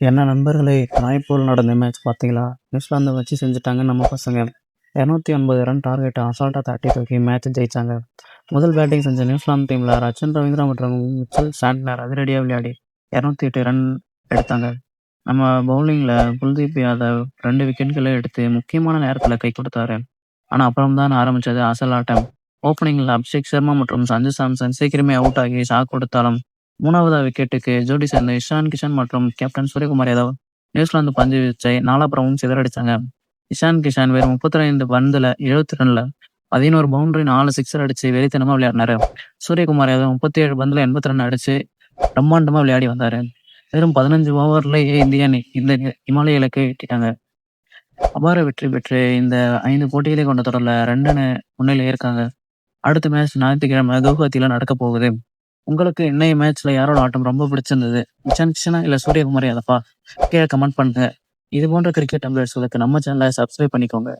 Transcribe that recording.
என்ன நண்பர்களே! நாய்ப்போல் நடந்த மேட்ச் பார்த்தீங்களா? நியூசிலாந்த வச்சு செஞ்சுட்டாங்க நம்ம பசங்க. 209 ரன் டார்கெட் அசால்ட்டா தட்டி தூக்கி மேட்ச் ஜெயிச்சாங்க. முதல் பேட்டிங் செஞ்ச நியூசிலாந்து டீமில் ரச்சன் ரவீந்திரா மற்றும் மிச்சல் சாண்ட்னர் அதிரடியாக விளையாடி 208 ரன் எடுத்தாங்க. நம்ம பவுலிங்கில் குல்தீப் யாதவ் ரெண்டு விக்கெட்களை எடுத்து முக்கியமான நேரத்தில் கை கொடுத்தாரு. ஆனால் அப்புறம் தான் ஆரம்பிச்சது அசல் ஆட்டம். ஓப்பனிங்கில் அபிஷேக் சர்மா மற்றும் சஞ்சு சாம்சன் சீக்கிரமே அவுட் ஆகி ஷாக் கொடுத்தாலும், மூணாவது விக்கெட்டுக்கு ஜோடி சேர்ந்த இஷான் கிஷன் மற்றும் கேப்டன் சூரியகுமார் யாதவ் நியூசிலாந்து பந்து வீச்சை நாலாபுறமும் சிதறடிச்சாங்க. இஷான் கிஷன் வெறும் 35 பந்துல எழுபத்தி ரெண்டுல பதினோரு பவுண்டரி, நாலு சிக்ஸர் அடிச்சு வெறித்தனமா விளையாடினாரு. சூரியகுமார் யாதவ் 37 பந்துல எண்பத்தி ரெண்டு அடிச்சு பிரம்மாண்டமா விளையாடி வந்தாரு. வெறும் 15 ஓவர்லயே இந்திய அணி இந்த இமாலய இலக்கை எட்டிட்டாங்க. அபார வெற்றி பெற்று இந்த ஐந்து போட்டிகளை கொண்ட தொடர்ல ரெண்டு முன்னிலை இருக்காங்க. அடுத்த மேட்ச் ஞாயிற்றுக்கிழமை கவுஹாத்தில நடக்கப் போகுது. உங்களுக்கு இன்னைய மேட்ச்ல யாரோட ஆட்டம் ரொம்ப பிடிச்சிருந்தது? இஷான் கிஷனா இல்ல சூரியகுமாரி அதப்பா கீழே கமெண்ட் பண்ணுங்க. இது போன்ற கிரிக்கெட் அப்டேட்ஸ்களுக்கு நம்ம சேனலை சப்ஸ்கிரைப் பண்ணிக்கோங்க.